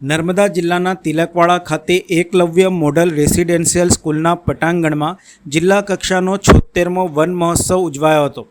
નર્મદા જિલ્લાના તિલકવાડા ખાતે Eklavya model residential સ્કૂલના પટાંગણમાં જિલ્લા કક્ષાનો છોતેરમો વન મહોત્સવ ઉજવાયો હતો.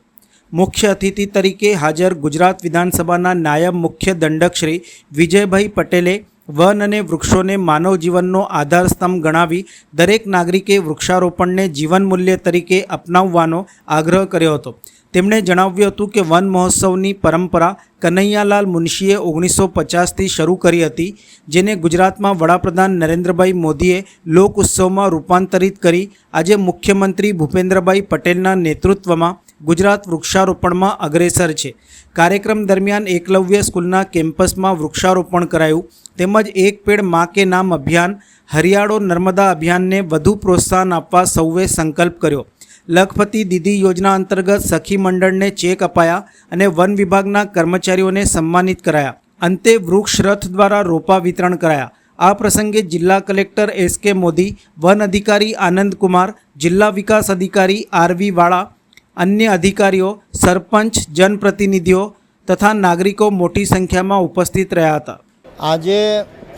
મુખ્ય અતિથિ તરીકે હાજર ગુજરાત વિધાનસભાના નાયબ મુખ્ય દંડક શ્રી વિજયભાઈ પટેલે વન અને વૃક્ષોને માનવ જીવનનો આધારસ્તંભ ગણાવી દરેક નાગરિકે વૃક્ષારોપણને જીવન મૂલ્ય તરીકે અપનાવવાનો આગ્રહ કર્યો હતો. તેમણે જણાવ્યું હતું કે વન મહોત્સવની પરંપરા કનૈયાલાલ મુનશીએ ઓગણીસો પચાસથી શરૂ કરી હતી, જેને ગુજરાતમાં વડાપ્રધાન નરેન્દ્રભાઈ મોદીએ લોક ઉત્સવમાં રૂપાંતરિત કરી. આજે મુખ્યમંત્રી ભૂપેન્દ્રભાઈ પટેલના નેતૃત્વમાં ગુજરાત વૃક્ષારોપણમાં અગ્રેસર છે. કાર્યક્રમ દરમિયાન એકલવ્ય સ્કૂલના કેમ્પસમાં વૃક્ષારોપણ કરાયું. તેમજ એક પેડ મા કે નામ અભિયાન, હરિયાળો નર્મદા અભિયાનને વધુ પ્રોત્સાહન આપવા સૌએ સંકલ્પ કર્યો. લખપતિ દીદી યોજના અંતર્ગત સખી મંડળને ચેક અપાયા અને વન વિભાગના કર્મચારીઓને સન્માનિત કરાયા. અંતે વૃક્ષ રથ દ્વારા રોપા વિતરણ કરાયા. આ પ્રસંગે જિલ્લા કલેક્ટર એસ કે મોદી, વન અધિકારી આનંદ કુમાર, જિલ્લા વિકાસ અધિકારી આરવી વાળા અન્ય અધિકારીઓ, સરપંચ, જનપ્રતિનિધિઓ તથા નાગરિકો મોટી સંખ્યામાં ઉપસ્થિત રહ્યા હતા. આજે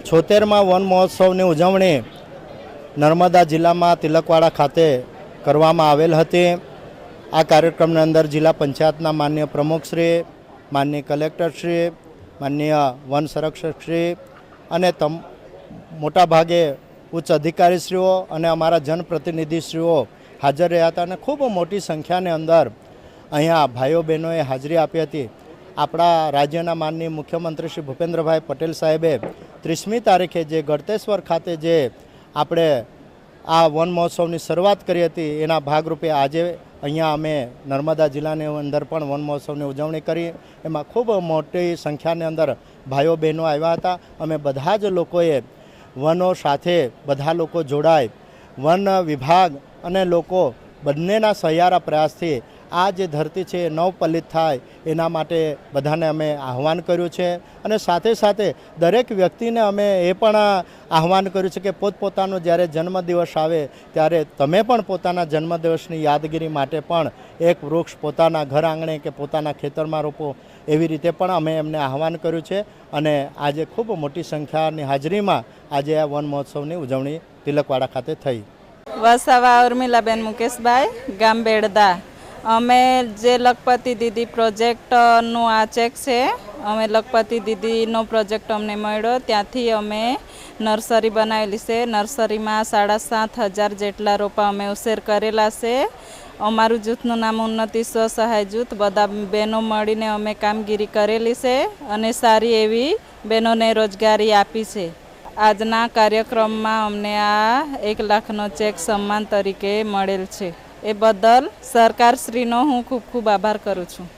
છોતેરમાં વન મહોત્સવની ઉજવણી નર્મદા જિલ્લામાં તિલકવાડા ખાતે કરવામાં આવેલ હતી. આ કાર્યક્રમની અંદર જિલ્લા પંચાયતના માન્ય પ્રમુખશ્રી માન્ય કલેક્ટરશ્રી માન્ય વન સંરક્ષકશ્રી અને તમ, મોટાભાગે ઉચ્ચ અધિકારીશ્રીઓ અને અમારા જનપ્રતિનિધિશ્રીઓ હાજર રહ્યા હતા અને ખૂબ મોટી સંખ્યાની અંદર અહીંયા ભાઈઓ બહેનોએ હાજરી આપી હતી. આપણા રાજ્યના માનનીય મુખ્યમંત્રી શ્રી ભૂપેન્દ્રભાઈ પટેલ સાહેબે ત્રીસમી તારીખે જે ગળતેશ્વર ખાતે જે આપણે આ વન મહોત્સવની શરૂઆત કરી હતી, એના ભાગરૂપે આજે અહીંયા અમે નર્મદા જિલ્લાની અંદર પણ વન મહોત્સવની ઉજવણી કરી. એમાં ખૂબ મોટી સંખ્યાની અંદર ભાઈઓ બહેનો આવ્યા હતા. અમે બધા જ લોકોએ વનો સાથે બધા લોકો જોડાય. વન વિભાગ અને લોકો બંનેના સહિયારા પ્રયાસથી આ જે ધરતી છે નવપલિત થાય, એના માટે બધાને અમે આહવાન કર્યું છે. અને સાથે સાથે દરેક વ્યક્તિને અમે એ પણ આહવાન કર્યું છે કે પોતપોતાનો જ્યારે જન્મદિવસ આવે, ત્યારે તમે પણ પોતાના જન્મદિવસની યાદગીરી માટે પણ એક વૃક્ષ પોતાના ઘર આંગણે કે પોતાના ખેતરમાં રોપો, એવી રીતે પણ અમે એમને આહવાન કર્યું છે. અને આજે ખૂબ મોટી સંખ્યાની હાજરીમાં આજે આ વન મહોત્સવની ઉજવણી તિલકવાડા ખાતે થઈ. વસાવા ઉર્મિલાબેન મુકેશભાઈ ગામ બેડદા અમે જે લખપતિ દીદી પ્રોજેક્ટનું આ ચેક છે, અમે લખપતિ દીદીનો પ્રોજેક્ટ અમને મળ્યો. ત્યાંથી અમે નર્સરી બનાવેલી છે. નર્સરીમાં સાડા સાત હજાર જેટલા રોપા અમે ઉછેર કરેલા છે. અમારું જૂથનું નામ ઉન્નતિ સ્વસહાય જૂથ. બધા બહેનો મળીને અમે કામગીરી કરેલી છે અને સારી એવી બહેનોને રોજગારી આપી છે. આજના કાર્યક્રમમાં અમને આ એક લાખનો ચેક સન્માન તરીકે મળેલ છે. એ બદલ સરકારશ્રીનો હું ખૂબ ખૂબ આભાર કરું છું.